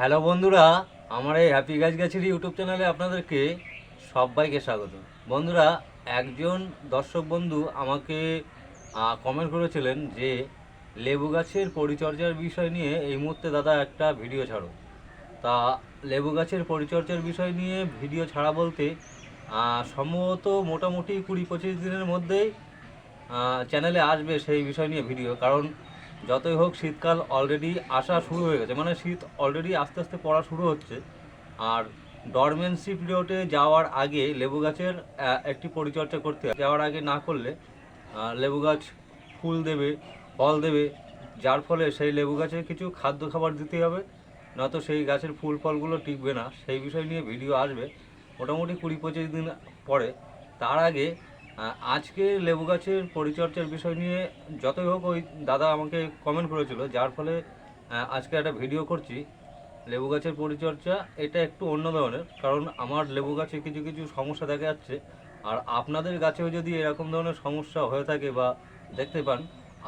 Hello বন্ধুরা, আমার এই হ্যাপি গাছ গাছের ইউটিউব চ্যানেলে আপনাদেরকে সবাইকে স্বাগত। বন্ধুরা, একজন দর্শক বন্ধু আমাকে কমেন্ট করেছিলেন যে, লেবু গাছের পরিচর্যার বিষয় নিয়ে এই মুহূর্তে দাদা একটা ভিডিও ছাড়ো। তা লেবু গাছের পরিচর্যার বিষয় নিয়ে ভিডিও ছাড়া বলতে সম্ভবত মোটামুটি কুড়ি পঁচিশ দিনের মধ্যেই চ্যানেলে আসবে সেই বিষয় নিয়ে ভিডিও। কারণ যতই হোক শীতকাল অলরেডি আসা শুরু হয়ে গেছে। মানে শীত অলরেডি আস্তে আস্তে পড়া শুরু হচ্ছে। আর ডরমেন্সি পিরিয়ডে যাওয়ার আগে লেবু গাছের একটি পরিচর্যা করতে যাওয়ার আগে না করলে লেবু গাছ ফুল দেবে, ফল দেবে। যার ফলে সেই লেবু গাছে কিছু খাদ্য খাবার দিতে হবে। নয়তো সেই গাছের ফুল ফলগুলো টিকবে না। সেই বিষয় নিয়ে ভিডিও আসবে। মোটামুটি কুড়ি পঁচিশ দিন পরে। তার আগে আজকে লেবু গাছের পরিচর্যার বিষয় নিয়ে যতই হোক ওই দাদা আমাকে কমেন্ট করেছিল, যার ফলে আজকে একটা ভিডিও করছি। লেবু গাছের পরিচর্যা, এটা একটু অন্য ধরনের, কারণ আমার লেবু গাছে কিছু কিছু সমস্যা দেখা যাচ্ছে। আর আপনাদের গাছেও যদি এরকম ধরনের সমস্যা হয়ে থাকে বা দেখতে পান,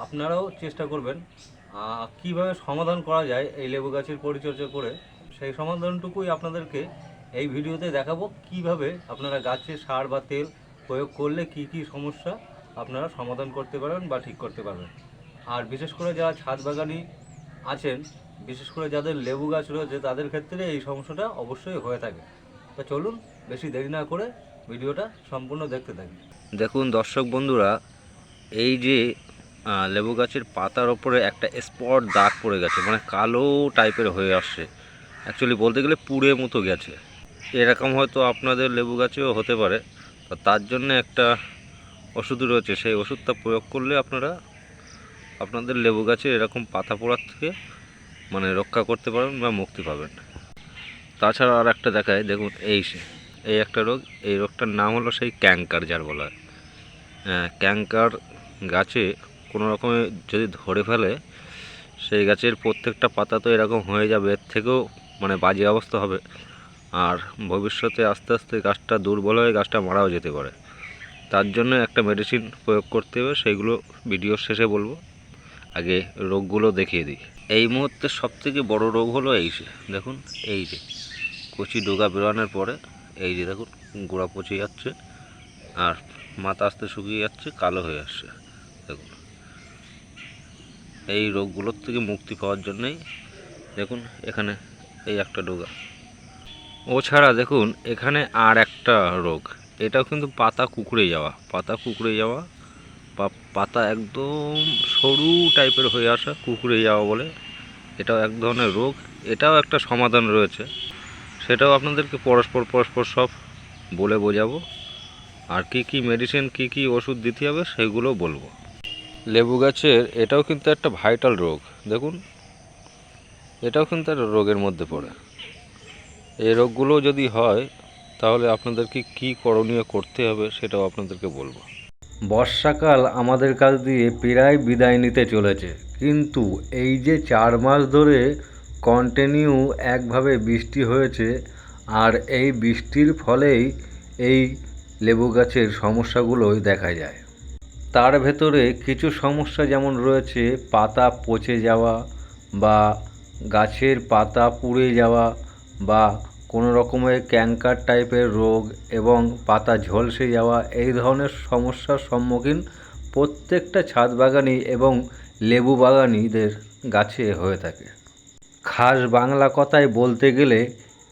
আপনারাও চেষ্টা করবেন কীভাবে সমাধান করা যায় এই লেবু গাছের পরিচর্যা করে। সেই সমাধানটুকুই আপনাদেরকে এই ভিডিওতে দেখাবো, কীভাবে আপনারা গাছে সার বা তেল প্রয়োগ করলে কি কি সমস্যা আপনারা সমাধান করতে পারবেন বা ঠিক করতে পারবেন। আর বিশেষ করে যারা ছাদ বাগানি আছেন, বিশেষ করে যাদের লেবু গাছ রয়েছে, তাদের ক্ষেত্রে এই সমস্যাটা অবশ্যই হয়ে থাকে। তো চলুন বেশি দেরি না করে ভিডিওটা সম্পূর্ণ দেখতে থাকি। দেখুন দর্শক বন্ধুরা, এই যে লেবু গাছের পাতার ওপরে একটা স্পট দাগ পড়ে গেছে মানে কালো টাইপের হয়ে আসছে। অ্যাকচুয়ালি বলতে গেলে পুড়ে মতো গেছে। এরকম হয়তো আপনাদের লেবু গাছেও হতে পারে। তার জন্য একটা ওষুধ রয়েছে। সেই ওষুধটা প্রয়োগ করলে আপনারা আপনাদের লেবু গাছে এরকম পাতা পোড়ার থেকে মানে রক্ষা করতে পারবেন বা মুক্তি পাবেন। তাছাড়া আর একটা দেখায় দেখুন এই এই একটা রোগ এই রোগটার নাম হলো সেই ক্যাঙ্কার যার বলা হয়। হ্যাঁ, ক্যাঙ্কার গাছে কোনো রকমে যদি ধরে ফেলে সেই গাছের প্রত্যেকটা পাতা তো এরকম হয়ে যাবে এর থেকেও মানে বাজে অবস্থা হবে। আর ভবিষ্যতে আস্তে আস্তে গাছটা দুর্বল হয়ে গাছটা মারাও যেতে পারে। তার জন্য একটা মেডিসিন প্রয়োগ করতে হবে সেইগুলো ভিডিওর শেষে বলব। আগে রোগগুলো দেখিয়ে দিই। এই মুহূর্তে সবথেকে বড় রোগ হলো এই যে, দেখুন, এই যে, কচি ডোগা বেরোনোর পরে, এই যে দেখুন, গোড়া পচে যাচ্ছে আর মাথা আস্তে শুকিয়ে যাচ্ছে, কালো হয়ে আসছে, দেখুন। এই রোগগুলোর থেকে মুক্তি পাওয়ার জন্যই, দেখুন, এখানে এই একটা ডোগা। ও ছাড়া দেখুন, এখানে আর একটা রোগ। এটাও কিন্তু পাতা কুকড়ে যাওয়া। পাতা কুকড়ে যাওয়া বা পাতা একদম সরু টাইপের হয়ে আসা, কুকড়ে যাওয়া বলে। এটাও এক ধরনের রোগ। এটাও একটা সমাধান রয়েছে। সেটাও আপনাদেরকে পরস্পর পরস্পর সব বলে বোঝাবো। আর কি কি মেডিসিন কি কি ওষুধ দিতে হবে সেগুলো বলব। লেবু গাছের, এটাও কিন্তু একটা ভাইটাল রোগ। দেখুন, এটাও কিন্তু একটা রোগের মধ্যে পড়ে। এই রোগগুলো যদি হয়, তাহলে আপনাদেরকে কি করণীয় করতে হবে সেটাও আপনাদেরকে বলব। বর্ষাকাল আমাদের কাছ দিয়ে প্রায় বিদায় নিতে চলেছে। কিন্তু এই যে চার মাস ধরে কন্টিনিউ একভাবে বৃষ্টি হয়েছে, আর এই বৃষ্টির ফলেই এই লেবু গাছের সমস্যাগুলোই দেখা যায়। তার ভেতরে কিছু সমস্যা যেমন রয়েছে, পাতা পচে যাওয়া বা গাছের পাতা পুড়ে যাওয়া বা কোনো রকমের ক্যাঙ্কার টাইপের রোগ এবং পাতা ঝলসে যাওয়া, এই ধরনের সমস্যার সম্মুখীন প্রত্যেকটা ছাদ বাগানি এবং লেবু বাগানিদের গাছে হয়ে থাকে। খাস বাংলা কথায় বলতে গেলে,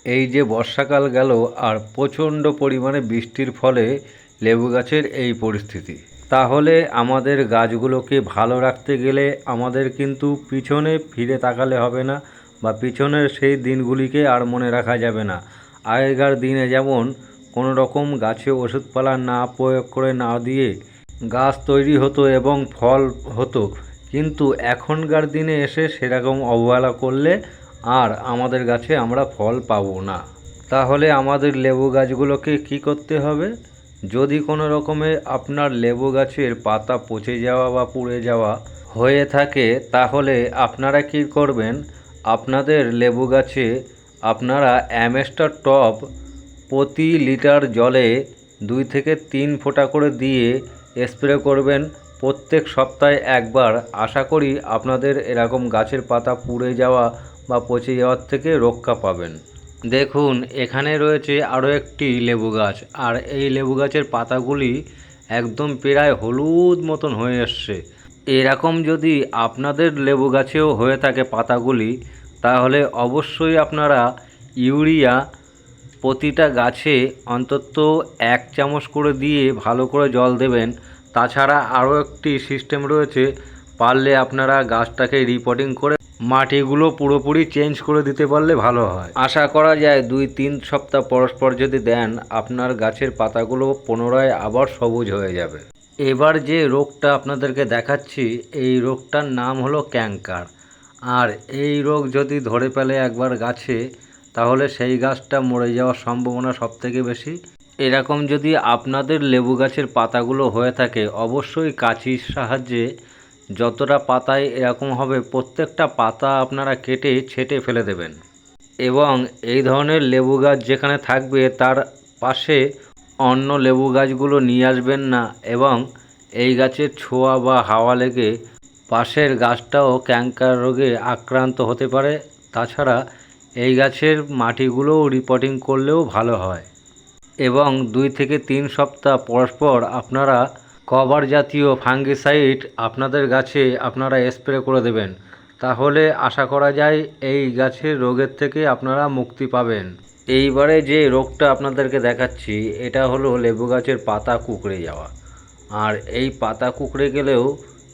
এই যে বর্ষাকাল গেল আর প্রচণ্ড পরিমাণে বৃষ্টির ফলে লেবু গাছের এই পরিস্থিতি। তাহলে আমাদের গাছগুলোকে ভালো রাখতে গেলে আমাদের কিন্তু পিছনে ফিরে তাকালে হবে না। বা পিছনের সেই দিনগুলিকে আর মনে রাখা যাবে না। আগেকার দিনে যেমন কোনো রকম গাছে ওষুধপালা না প্রয়োগ করে না দিয়ে গাছ তৈরি হতো এবং ফল হতো, কিন্তু এখনকার দিনে এসে সেরকম অবহেলা করলে আর আমাদের গাছে আমরা ফল পাবো না। তাহলে আমাদের লেবু গাছগুলোকে কি করতে হবে? যদি কোনো রকমে আপনার লেবু গাছের পাতা পচে যাওয়া বা পুড়ে যাওয়া হয়ে থাকে, তাহলে আপনারা কি করবেন? আপনাদের লেবু গাছে আপনারা অ্যামেস্টার টপ প্রতি লিটার জলে দুই থেকে তিন ফোঁটা করে দিয়ে স্প্রে করবেন। প্রত্যেক সপ্তাহে একবার। আশা করি আপনাদের এরকম গাছের পাতা পুড়ে যাওয়া বা পচে যাওয়ার থেকে রক্ষা পাবেন। দেখুন, এখানে রয়েছে আরও একটি লেবু গাছ। আর এই লেবু গাছের পাতাগুলি একদম প্রায় হলুদ মতন হয়ে এসছে। এরকম যদি আপনাদের লেবু গাছেও হয়ে থাকে পাতাগুলি, তাহলে অবশ্যই আপনারা ইউরিয়া প্রতিটা গাছে অন্তত এক চামচ করে দিয়ে ভালো করে জল দেবেন। তাছাড়া আরও একটি সিস্টেম রয়েছে, পারলে আপনারা গাছটাকে রিপোর্টিং করে মাটিগুলো পুরোপুরি চেঞ্জ করে দিতে পারলে ভালো হয়। আশা করা যায় দুই তিন সপ্তাহ পরস্পর যদি দেন, আপনার গাছের পাতাগুলো পুনরায় আবার সবুজ হয়ে যাবে। এবার যে রোগটা আপনাদেরকে দেখাচ্ছি, এই রোগটার নাম হলো ক্যাঙ্কার আর এই রোগ যদি ধরে ফেলে একবার গাছে, তাহলে সেই গাছটা মরে যাওয়ার সম্ভাবনা সবথেকে বেশি। এরকম যদি আপনাদের লেবু গাছের পাতাগুলো হয়ে থাকে, অবশ্যই কাঁচির সাহায্যে যতটা পাতায় এরকম হবে, প্রত্যেকটা পাতা আপনারা কেটে ছেটে ফেলে দেবেন। এবং এই ধরনের লেবু গাছ যেখানে থাকবে, তার পাশে অন্য লেবু গাছগুলো নিয়ে আসবেন না এবং এই গাছের ছোঁয়া বা হাওয়া লেগে পাশের গাছটাও ক্যাঙ্কার রোগে আক্রান্ত হতে পারে। তাছাড়া এই গাছের মাটিগুলোও রিপোর্টিং করলেও ভালো হয়। এবং দুই থেকে তিন সপ্তাহ পরস্পর আপনারা কভার জাতীয় ফাঙ্গিসাইড আপনাদের গাছে আপনারা স্প্রে করে দেবেন। তাহলে আশা করা যায় এই গাছের রোগের থেকে আপনারা মুক্তি পাবেন। এইবারে যে রোগটা আপনাদেরকে দেখাচ্ছি, এটা হলো লেবু গাছের পাতা কুকড়ে যাওয়া। আর এই পাতা কুকড়ে গেলেও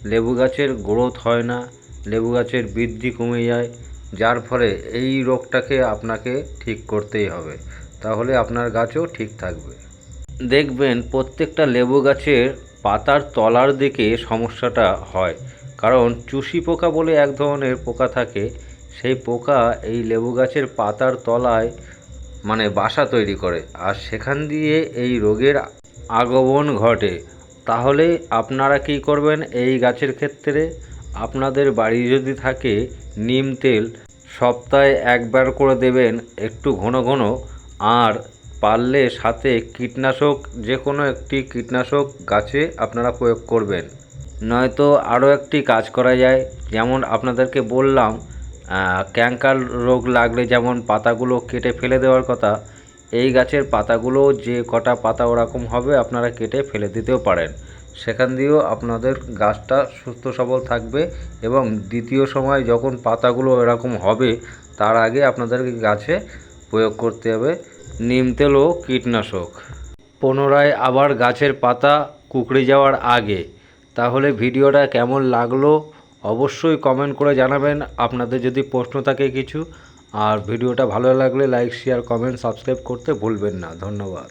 লেবু গাছের গ্রোথ হয় না, লেবু গাছের বৃদ্ধি কমে যায়। যার ফলে এই রোগটাকে আপনাকে ঠিক করতেই হবে। তাহলে আপনার গাছও ঠিক থাকবে। দেখবেন প্রত্যেকটা লেবু গাছের পাতার তলার দিকে সমস্যাটা হয়। কারণ চুষি পোকা বলে এক ধরনের পোকা থাকে। সেই পোকা এই লেবু গাছের পাতার তলায় মানে বাসা তৈরি করে। আর সেখান দিয়ে এই রোগের আগমন ঘটে। তাহলে আপনারা কি করবেন এই গাছের ক্ষেত্রে? আপনাদের বাড়ি যদি থাকে নিম তেল, সপ্তাহে একবার করে দেবেন একটু ঘন ঘন। আর পারলে সাথে কীটনাশক যে কোনো একটি কীটনাশক গাছে আপনারা প্রয়োগ করবেন। নয়তো আরও একটি কাজ করা যায়। যেমন আপনাদেরকে বললাম ক্যাঙ্কার রোগ লাগলে যেমন পাতাগুলো কেটে ফেলে দেওয়ার কথা, এই গাছের পাতাগুলো যে কটা পাতা ওরকম হবে আপনারা কেটে ফেলে দিতেও পারেন। সেখান দিয়েও আপনাদের গাছটা সুস্থ সবল থাকবে এবং দ্বিতীয় সময় যখন পাতাগুলো এরকম হবে, তার আগে আপনাদেরকে গাছে প্রয়োগ করতে হবে নিম তেল ও কীটনাশক। পুনরায় আবার গাছের পাতা কুকড়ে যাওয়ার আগে। তাহলে ভিডিওটা কেমন লাগল অবশ্যই কমেন্ট করে জানাবেন। আপনাদের যদি প্রশ্ন থাকে কিছু, আর ভিডিওটা ভালো লাগলে লাইক শেয়ার কমেন্ট সাবস্ক্রাইব করতে ভুলবেন না। ধন্যবাদ।